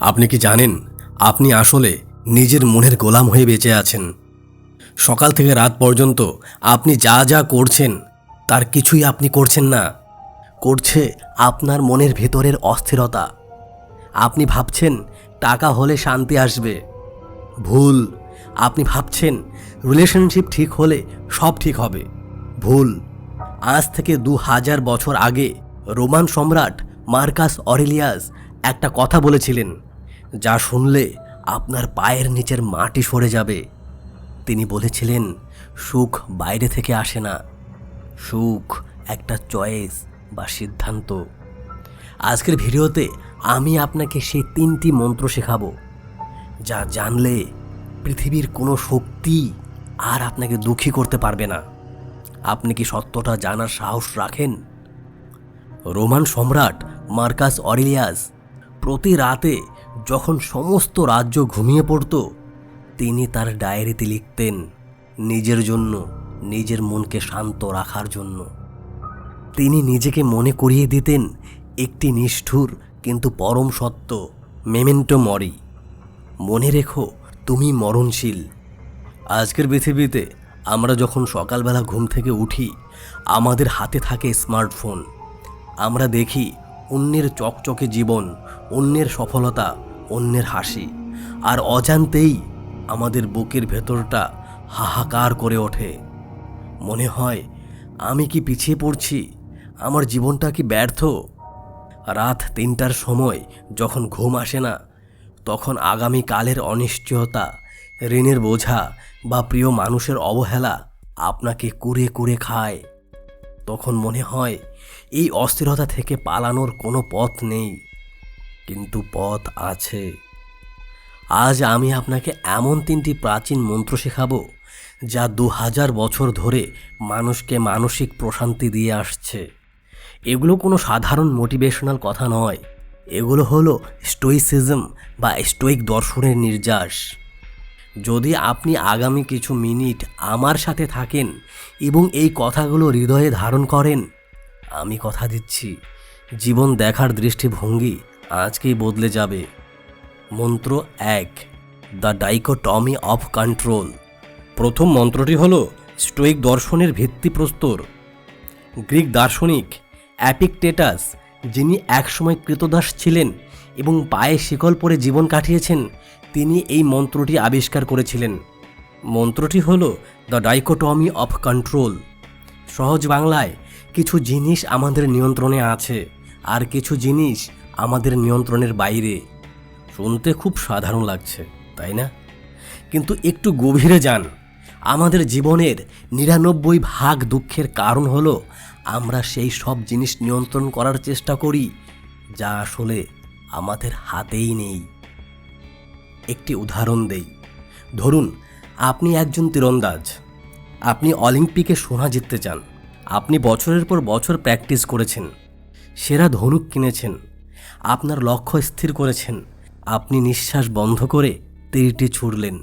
আপনি কি জানেন, আপনি আসলে নিজের মনের গোলাম হয়ে বেঁচে আছেন। সকাল থেকে রাত পর্যন্ত আপনি যা যা করছেন, তার কিছুই আপনি করছেন না। করছে আপনার মনের ভেতরের অস্থিরতা। আপনি ভাবছেন, টাকা হলে শান্তি আসবে। ভুল। আপনি ভাবছেন রিলেশনশিপ ঠিক হলে সব ঠিক হবে। ভুল। আজ থেকে দু হাজার বছর আগে রোমান সম্রাট মার্কাস অরেলিয়াস একটা কথা বলেছিলেন যা শুনলে আপনার পায়ের নিচের মাটি সরে যাবে। তিনি বলেছিলেন, সুখ বাইরে থেকে আসে না। সুখ একটা চয়েস বা সিদ্ধান্ত। আজকের ভিডিওতে আমি আপনাকে সেই তিনটি মন্ত্র শেখাবো, যা জানলে পৃথিবীর কোনো শক্তি আর আপনাকে দুঃখী করতে পারবে না। আপনি কি সত্যটা জানার সাহস রাখেন? রোমান সম্রাট মার্কাস অরিলিয়াস প্রতি রাতে যখন সমস্ত রাজ্য ঘুমিয়ে পড়ত, তিনি তার ডায়েরিতে লিখতেন নিজের জন্য, নিজের মনকে শান্ত রাখার জন্য। তিনি নিজেকে মনে করিয়ে দিতেন একটি নিষ্ঠুর কিন্তু পরম সত্য, মেমেন্টো মরি। মনে রেখো, তুমি মরণশীল। আজকের পৃথিবীতে আমরা যখন সকালবেলা ঘুম থেকে উঠি, আমাদের হাতে থাকে স্মার্টফোন। আমরা দেখি অন্যের চকচকে জীবন, অন্যের সফলতা অন্যের হাসি আর অজান্তেই আমাদের বুকের ভেতরটা হাহাকার করে ওঠে। মনে হয়, আমি কি পিছিয়ে পড়ছি? আমার জীবনটা কি ব্যর্থ? রাত তিনটার সময় যখন ঘুম আসে না, তখন আগামী কালের অনিশ্চয়তা, ঋণের বোঝা বা প্রিয় মানুষের অবহেলা আপনাকে কুরে কুরে খায়। তখন মনে হয়, এই অস্থিরতা থেকে পালানোর কোনো পথ নেই। কিন্তু পথ আছে। আজ আমি আপনাকে এমন তিনটি প্রাচীন মন্ত্র শেখাবো, যা দু হাজার বছর ধরে মানুষকে মানসিক প্রশান্তি দিয়ে আসছে। এগুলো কোনো সাধারণ মোটিভেশনাল কথা নয়। এগুলো হলো স্টোইসিজম বা স্টোইক দর্শনের নির্যাস। যদি আপনি আগামী কিছু মিনিট আমার সাথে থাকেন এবং এই কথাগুলো হৃদয়ে ধারণ করেন, আমি কথা দিচ্ছি। জীবন দেখার দৃষ্টিভঙ্গি আজকেই বদলে যাবে। মন্ত্র এক, দ্য ডাইকোটমি অফ কন্ট্রোল। প্রথম মন্ত্রটি হল স্টোইক দর্শনের ভিত্তিপ্রস্তর। গ্রিক দার্শনিক অ্যাপিকটেটাস, যিনি একসময় কৃতদাস ছিলেন এবং পায়ে শিকল পরে জীবন কাটিয়েছেন, তিনি এই মন্ত্রটি আবিষ্কার করেছিলেন। মন্ত্রটি হল দ্য ডাইকোটমি অফ কন্ট্রোল। সহজ বাংলায় কিছু জিনিস আমাদের নিয়ন্ত্রণে আছে, আর কিছু জিনিস আমাদের নিয়ন্ত্রণের বাইরে। শুনতে খুব সাধারণ লাগছে, তাই না? কিন্তু একটু গভীরে যান। আমাদের জীবনের নিরানব্বই ভাগ দুঃখের কারণ হলো, আমরা সেই সব জিনিস নিয়ন্ত্রণ করার চেষ্টা করি, যা আসলে আমাদের হাতেই নেই। একটি উদাহরণ দেই। ধরুন, আপনি একজন তীরন্দাজ। আপনি অলিম্পিকে সোনা জিততে চান। আপনি বছরের পর বছর প্র্যাকটিস করেছেন। সেরা ধনুক কিনেছেন। আপনার লক্ষ্য স্থির করেছেন। আপনি নিঃশ্বাস বন্ধ করে তীরটি ছুড়লেন।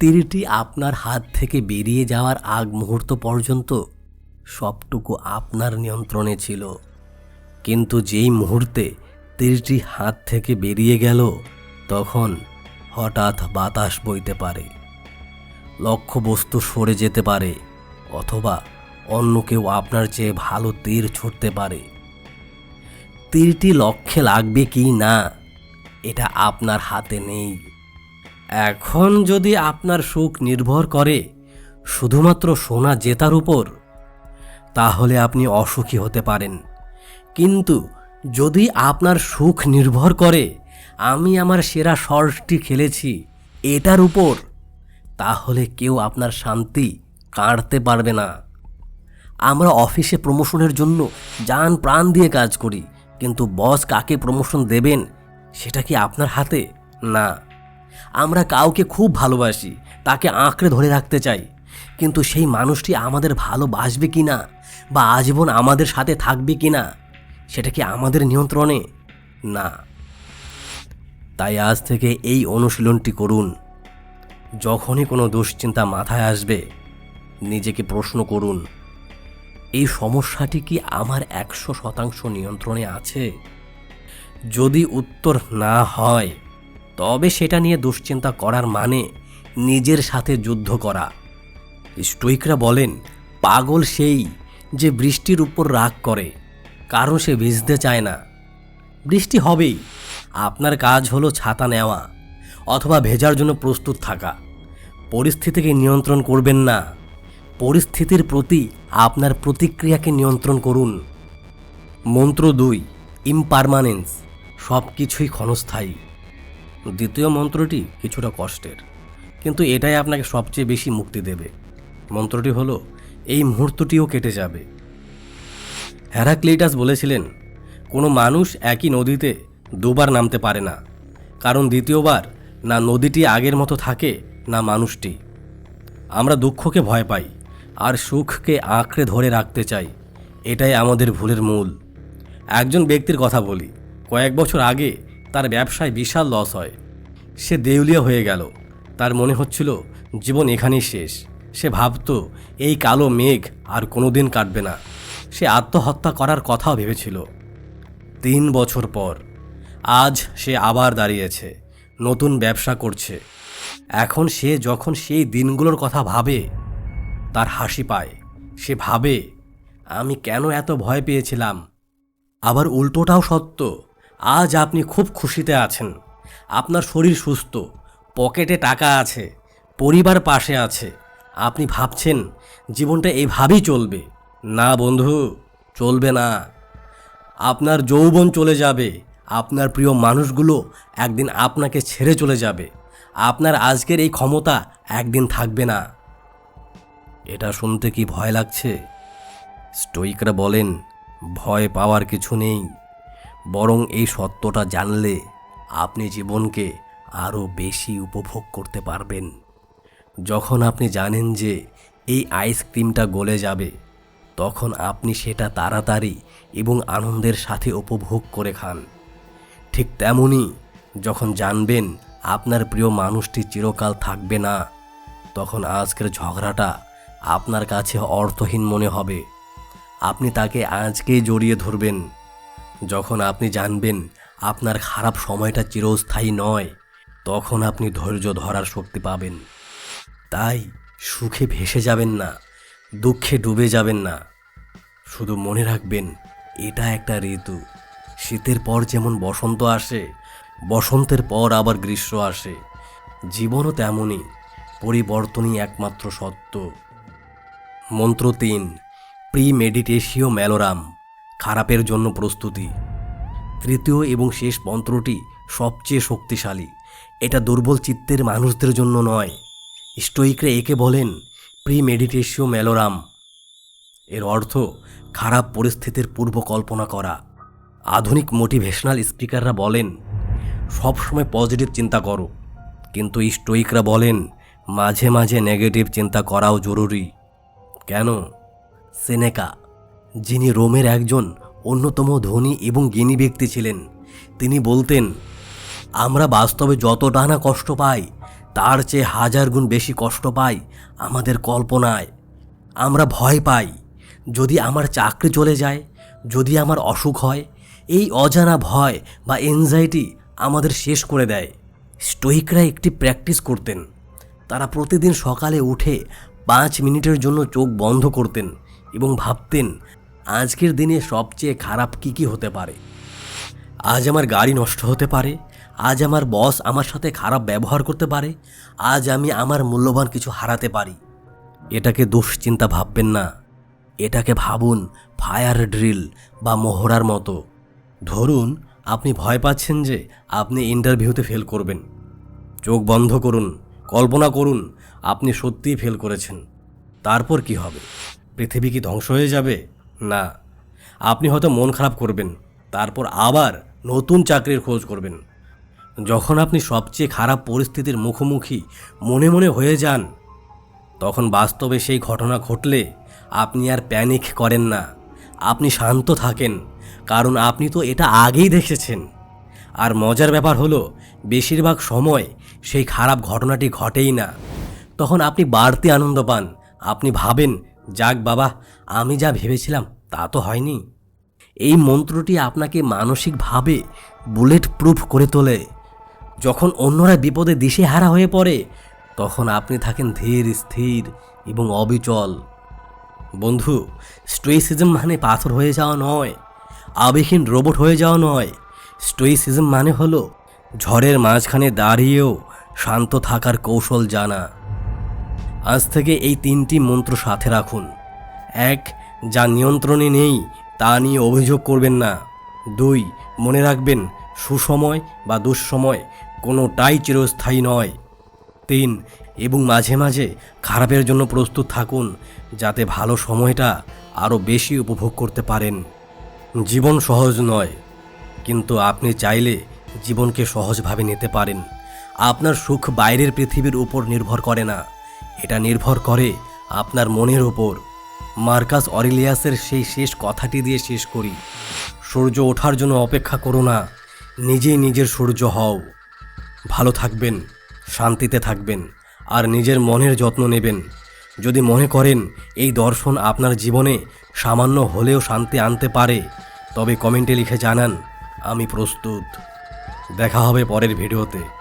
তীরটি আপনার হাত থেকে বেরিয়ে যাওয়ার আগ মুহূর্ত পর্যন্ত সবটুকু আপনার নিয়ন্ত্রণে ছিল। কিন্তু যেই মুহূর্তে তীরটি হাত থেকে বেরিয়ে গেল, তখন হঠাৎ বাতাস বইতে পারে। লক্ষ্যবস্তু সরে যেতে পারে, অথবা অন্য কেউ আপনার চেয়ে ভালো তীর ছুটতে পারে। তীরটি লক্ষ্যে লাগবে কি না, এটা আপনার হাতে নেই। এখন যদি আপনার সুখ নির্ভর করে শুধুমাত্র সোনা জেতার উপর, তাহলে আপনি অসুখী হতে পারেন। কিন্তু যদি আপনার সুখ নির্ভর করে, আমি আমার সেরা শর্টটি খেলেছি এটার উপর, তাহলে কেউ আপনার শান্তি কাটতে পারবে না। আমরা অফিসে প্রমোশনের জন্য যান প্রাণ দিয়ে কাজ করি কিন্তু বস কাকে প্রমোশন দেবেন, সেটা কি আপনার হাতে? না। আমরা কাউকে খুব ভালোবাসি, তাকে আঁকড়ে ধরে রাখতে চাই। কিন্তু সেই মানুষটি আমাদের ভালোবাসবে কি না বা আজীবন আমাদের সাথে থাকবে কি না সেটা কি আমাদের নিয়ন্ত্রণে? না। তাই আজ থেকে এই অনুশীলনটি করুন। যখনই কোনো দুশ্চিন্তা মাথায় আসবে, নিজেকে প্রশ্ন করুন। এই সমস্যাটি কি আমার একশো শতাংশ নিয়ন্ত্রণে আছে? যদি উত্তর না হয়, তবে সেটা নিয়ে দুশ্চিন্তা করার মানে নিজের সাথে যুদ্ধ করা। স্টোইকরা বলেন, পাগল সেই যে বৃষ্টির উপর রাগ করে, কারণ সে ভিজতে চায় না। বৃষ্টি হবেই, আপনার কাজ হলো ছাতা নেওয়া, অথবা ভেজার জন্য প্রস্তুত থাকা। পরিস্থিতিকে নিয়ন্ত্রণ করবেন না। পরিস্থিতির প্রতি আপনার প্রতিক্রিয়াকে নিয়ন্ত্রণ করুন। মন্ত্র দুই ইমপারমানেন্স সব কিছুই ক্ষণস্থায়ী। দ্বিতীয় মন্ত্রটি কিছুটা কষ্টের, কিন্তু এটাই আপনাকে সবচেয়ে বেশি মুক্তি দেবে। মন্ত্রটি হলো, এই মুহূর্তটিও কেটে যাবে। হ্যারাক্লিটাস বলেছিলেন, কোনো মানুষ একই নদীতে দুবার নামতে পারে না, কারণ দ্বিতীয়বার না নদীটি আগের মতো থাকে, না মানুষটি। আমরা দুঃখকে ভয় পাই। আর সুখকে আঁকড়ে ধরে রাখতে চাই, এটাই আমাদের ভুলের মূল। একজন ব্যক্তির কথা বলি, কয়েক বছর আগে তার ব্যবসায় বিশাল লস হয়। সে দেউলিয়া হয়ে গেল। তার মনে হচ্ছিল, জীবন এখানেই শেষ। সে ভাবতো, এই কালো মেঘ আর কোনো দিন কাটবে না। সে আত্মহত্যা করার কথাও ভেবেছিল। তিন বছর পর, আজ সে আবার দাঁড়িয়েছে, নতুন ব্যবসা করছে। এখন সে যখন সেই দিনগুলোর কথা ভাবে তার হাসি পায়। সে ভাবে, আমি কেন এত ভয় পেয়েছিলাম? আবার উল্টোটাও সত্য। আজ আপনি খুব খুশিতে আছেন। আপনার শরীর সুস্থ, পকেটে টাকা আছে, পরিবার পাশে আছে। আপনি ভাবছেন, জীবনটা এভাবেই চলবে। না বন্ধু, চলবে না। আপনার যৌবন চলে যাবে। আপনার প্রিয় মানুষগুলো একদিন আপনাকে ছেড়ে চলে যাবে। আপনার আজকের এই ক্ষমতা একদিন থাকবে না। এটা শুনতে কি ভয় লাগছে? স্টোইকরা বলেন, ভয় পাওয়ার কিছু নেই। বরং এই সত্যটা জানলে আপনি জীবনকে আরও বেশি উপভোগ করতে পারবেন। যখন আপনি জানেন যে এই আইসক্রিমটা গলে যাবে, তখন আপনি সেটা তাড়াতাড়ি এবং আনন্দের সাথে উপভোগ করে খান। ঠিক তেমনই যখন জানবেন আপনার প্রিয় মানুষটি চিরকাল থাকবে না, তখন আজকের ঝগড়াটা আপনার কাছে অর্থহীন মনে হবে। আপনি তাকে আজকেই জড়িয়ে ধরবেন। যখন আপনি জানবেন আপনার খারাপ সময়টা চিরস্থায়ী নয়, তখন আপনি ধৈর্য ধরার শক্তি পাবেন। তাই সুখে ভেসে যাবেন না, দুঃখে ডুবে যাবেন না। শুধু মনে রাখবেন, এটা একটা ঋতু। শীতের পর যেমন বসন্ত আসে, বসন্তের পর আবার গ্রীষ্ম আসে। জীবনও তেমনই, পরিবর্তনই একমাত্র সত্য। মন্ত্র তিন প্রি মেডিটেশিও ম্যালোরাম খারাপের জন্য প্রস্তুতি। তৃতীয় এবং শেষ মন্ত্রটি সবচেয়ে শক্তিশালী। এটা দুর্বল চিত্তের মানুষদের জন্য নয়। স্টোইকরা একে বলেন প্রি মেডিটেশিও ম্যালোরাম এর অর্থ খারাপ পরিস্থিতির পূর্ব কল্পনা করা। আধুনিক মোটিভেশনাল স্পিকাররা বলেন, সবসময় পজিটিভ চিন্তা করো। কিন্তু স্টোইকরা বলেন, মাঝে মাঝে নেগেটিভ চিন্তা করাও জরুরি। কেন? সেনেকা, যিনি রোমের একজন অন্যতম ধনী এবং জ্ঞানী ব্যক্তি ছিলেন, তিনি বলতেন, আমরা বাস্তবে যতটা না কষ্ট পাই, তার চেয়ে হাজার গুণ বেশি কষ্ট পাই আমাদের কল্পনায়। আমরা ভয় পাই, যদি আমার চাকরি চলে যায়, যদি আমার অসুখ হয়, এই অজানা ভয় বা এনজাইটি আমাদের শেষ করে দেয়। স্টোইকরা একটি প্র্যাকটিস করতেন। তারা প্রতিদিন সকালে উঠে পাঁচ মিনিটের জন্য চোখ বন্ধ করতেন এবং ভাবতেন, আজকের দিনে সবচেয়ে খারাপ কী কী হতে পারে? আজ আমার গাড়ি নষ্ট হতে পারে, আজ আমার বস আমার সাথে খারাপ ব্যবহার করতে পারে, আজ আমি আমার মূল্যবান কিছু হারাতে পারি। এটাকে দুশ্চিন্তা ভাববেন না। এটাকে ভাবুন, ফায়ার ড্রিল বা মোহরার মতো। ধরুন, আপনি ভয় পাচ্ছেন যে আপনি ইন্টারভিউতে ফেল করবেন। চোখ বন্ধ করুন, কল্পনা করুন আপনি সত্যিই ফেল করেছেন। তারপর কি হবে? পৃথিবী কি ধ্বংস হয়ে যাবে? না। আপনি হয়তো মন খারাপ করবেন, তারপর আবার নতুন চাকরির খোঁজ করবেন। যখন আপনি সবচেয়ে খারাপ পরিস্থিতির মুখোমুখি মনে মনে হয়ে যান, তখন বাস্তবে সেই ঘটনা ঘটলে আপনি আর প্যানিক করেন না। আপনি শান্ত থাকেন, কারণ আপনি তো এটা আগেই দেখেছেন। আর মজার ব্যাপার হলো, বেশিরভাগ সময় সেই খারাপ ঘটনাটি ঘটেই না। তখন আপনি বাড়তি আনন্দ পান। আপনি ভাবেন, যাক বাবা, আমি যা ভেবেছিলাম তা তো হয়নি। এই মন্ত্রটি আপনাকে মানসিকভাবে বুলেট প্রুফ করে তোলে। যখন অন্যরা বিপদে দিশেহারা হয়ে পড়ে, তখন আপনি থাকেন ধীর, স্থির এবং অবিচল। বন্ধু স্টোইসিজম মানে পাথর হয়ে যাওয়া নয়, আবেগহীন রোবট হয়ে যাওয়া নয়। স্টোইসিজম মানে হলো ঝড়ের মাঝখানে দাঁড়িয়েও শান্ত থাকার কৌশল জানা। আজ থেকে এই তিনটি মন্ত্র সাথে রাখুন। এক, যা নিয়ন্ত্রণে নেই, তা নিয়ে অভিযোগ করবেন না। দুই, মনে রাখবেন, সুসময় বা দুঃসময় কোনোটাই চিরস্থায়ী নয়। তিন, এবং মাঝে মাঝে খারাপের জন্য প্রস্তুত থাকুন, যাতে ভালো সময়টা আরও বেশি উপভোগ করতে পারেন। জীবন সহজ নয়, কিন্তু আপনি চাইলে জীবনকে সহজভাবে নিতে পারেন। আপনার সুখ বাইরের পৃথিবীর উপর নির্ভর করে না। এটা নির্ভর করে আপনার মনের উপর। মার্কাস অরিলিয়াসের সেই শেষ কথাটি দিয়ে শেষ করি। সূর্য ওঠার জন্য অপেক্ষা করো না, নিজেই নিজের সূর্য হও। ভালো থাকবেন, শান্তিতে থাকবেন, আর নিজের মনের যত্ন নেবেন। যদি মনে করেন এই দর্শন আপনার জীবনে সামান্য হলেও শান্তি আনতে পারে, তবে কমেন্টে লিখে জানান, আমি প্রস্তুত। দেখা হবে পরের ভিডিওতে।